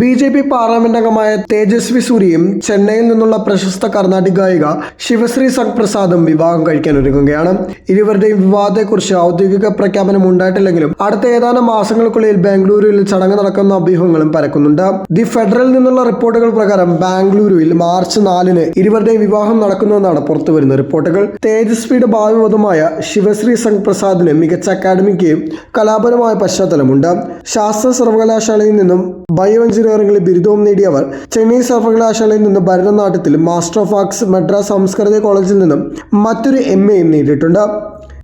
B J P parliament അംഗമായ തേജസ്വി സൂര്യയും ചെന്നൈയിൽ നിന്നുള്ള പ്രശസ്ത കർണാടിക് ഗായിക ശിവശ്രീ സംഗ് പ്രസാദും വിവാഹം കഴിക്കാൻ ഒരുങ്ങുകയാണ്. ഇരുവരുടെയും വിവാഹത്തെക്കുറിച്ച് ഔദ്യോഗിക പ്രഖ്യാപനം ഉണ്ടായിട്ടില്ലെങ്കിലും അടുത്ത ഏതാനും മാസങ്ങൾക്കുള്ളിൽ ബാംഗ്ലൂരുവിൽ ചടങ്ങ് നടക്കുന്ന അഭ്യൂഹങ്ങളും പരക്കുന്നുണ്ട്. ദി ഫെഡറൽ നിന്നുള്ള റിപ്പോർട്ടുകൾ പ്രകാരം ബാംഗ്ലൂരുവിൽ മാർച്ച് നാലിന് ഇരുവരുടെയും വിവാഹം നടക്കുന്നുവെന്നാണ് പുറത്തുവരുന്ന റിപ്പോർട്ടുകൾ. തേജസ്വിയുടെ ഭാവി വധുമായ ശിവശ്രീ പ്രസാദിന് മികച്ച അക്കാഡമിക് കലാപരമായ പശ്ചാത്തലമുണ്ട്. ശാസ്ത്ര സർവകലാശാലയിൽ നിന്നും ബയോ എഞ്ചിനീയറിംഗിൽ ബിരുദവും നേടിയവർ ചെന്നൈ സർവകലാശാലയിൽ നിന്ന് ഭരതനാട്യത്തിൽ മാസ്റ്റർ ഓഫ് ആർട്സ് മദ്രാസ് സംസ്കൃത കോളേജിൽ നിന്നും മറ്റൊരു എം എയും നേടിയിട്ടുണ്ട്.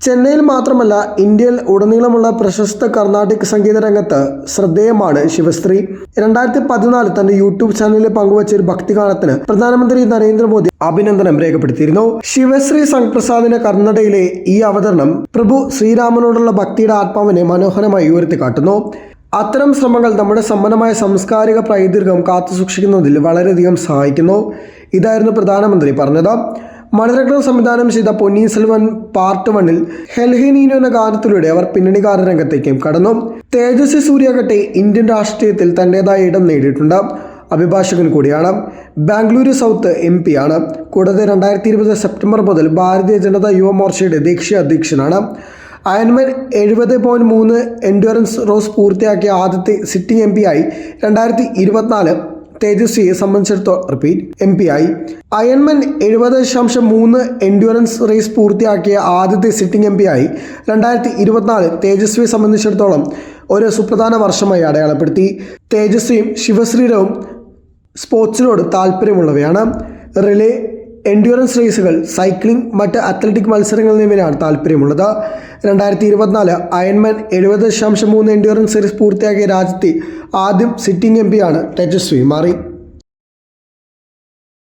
ചെന്നൈയിൽ മാത്രമല്ല ഇന്ത്യയിൽ ഉടനീളമുള്ള പ്രശസ്ത കർണാട്ടിക് സംഗീത രംഗത്ത് ശ്രദ്ധേയമാണ് ശിവശ്രീ. രണ്ടായിരത്തി പതിനാല് തന്റെ യൂട്യൂബ് ചാനലിൽ പങ്കുവച്ച ഒരു ഭക്തിഗാനത്തിന് പ്രധാനമന്ത്രി നരേന്ദ്രമോദി അഭിനന്ദനം രേഖപ്പെടുത്തിയിരുന്നു. ശിവശ്രീ സംഗ്പ്രസാദിന് കർണാടകയിലെ ഈ അവതരണം പ്രഭു ശ്രീരാമനോടുള്ള ഭക്തിയുടെ ആത്മാവിനെ മനോഹരമായി ഉയർത്തിക്കാട്ടുന്നു. അത്തരം ശ്രമങ്ങൾ നമ്മുടെ സമ്പന്നമായ സാംസ്കാരിക പൈതൃകം കാത്തുസൂക്ഷിക്കുന്നതിൽ വളരെയധികം സഹായിക്കുന്നു. ഇതായിരുന്നു പ്രധാനമന്ത്രി പറഞ്ഞത്. മണിരത്നം സംവിധാനം ചെയ്ത പൊന്നീൻ സെൽവൻ പാർട്ട് വണ്ണിൽ ഹെൽഹിനീനോ എന്ന ഗാനത്തിലൂടെ അവർ പിന്നണികാര രംഗത്തേക്കും കടന്നു. തേജസ്വി സൂര്യകട്ടെ ഇന്ത്യൻ രാഷ്ട്രീയത്തിൽ തന്റെതായ ഇടം നേടിയിട്ടുണ്ട്. അഭിഭാഷകൻ കൂടിയാണ്. ബാംഗ്ലൂരു സൗത്ത് എം ആണ്. കൂടാതെ രണ്ടായിരത്തി ഇരുപത് സെപ്റ്റംബർ മുതൽ ഭാരതീയ ജനതാ യുവമോർച്ചയുടെ ദേശീയ അധ്യക്ഷനാണ്. അയൺമാൻ എഴുപത് പോയിന്റ് മൂന്ന് എൻഡുറൻസ് റോസ് പൂർത്തിയാക്കിയ ആദ്യത്തെ സിറ്റിംഗ് എം പി ആയി രണ്ടായിരത്തി ഇരുപത്തിനാല് തേജസ്വിയെ സംബന്ധിച്ചിടത്തോളം റിപ്പീറ്റ് എം പി ആയി. അയൺമാൻ എഴുപത് ദശാംശം മൂന്ന് എൻഡ്യൂറൻസ് റേസ് പൂർത്തിയാക്കിയ ആദ്യത്തെ സിറ്റിംഗ് എം പി ആയി രണ്ടായിരത്തി ഇരുപത്തിനാല് തേജസ്വിയെ സംബന്ധിച്ചിടത്തോളം ഒരു സുപ്രധാന വർഷമായി അടയാളപ്പെടുത്തി. തേജസ്വിയും ശിവശ്രീരവും സ്പോർട്സിനോട് താല്പര്യമുള്ളവയാണ്. റിലേ എൻഡ്യൂറൻസ് റേസുകൾ സൈക്ലിംഗ് മറ്റ് അത്ലറ്റിക് മത്സരങ്ങൾ എന്നിവയാണ് താല്പര്യമുള്ളത് രണ്ടായിരത്തി ഇരുപത്തിനാല് അയൺമാൻ എഴുപത് ദശാംശം മൂന്ന് എൻഡ്യൂറൻസ് റേസ് പൂർത്തിയാക്കിയ രാജ്യത്തെ ആദ്യം സിറ്റിംഗ് എം ആണ്. തേജസ്വി മാറി.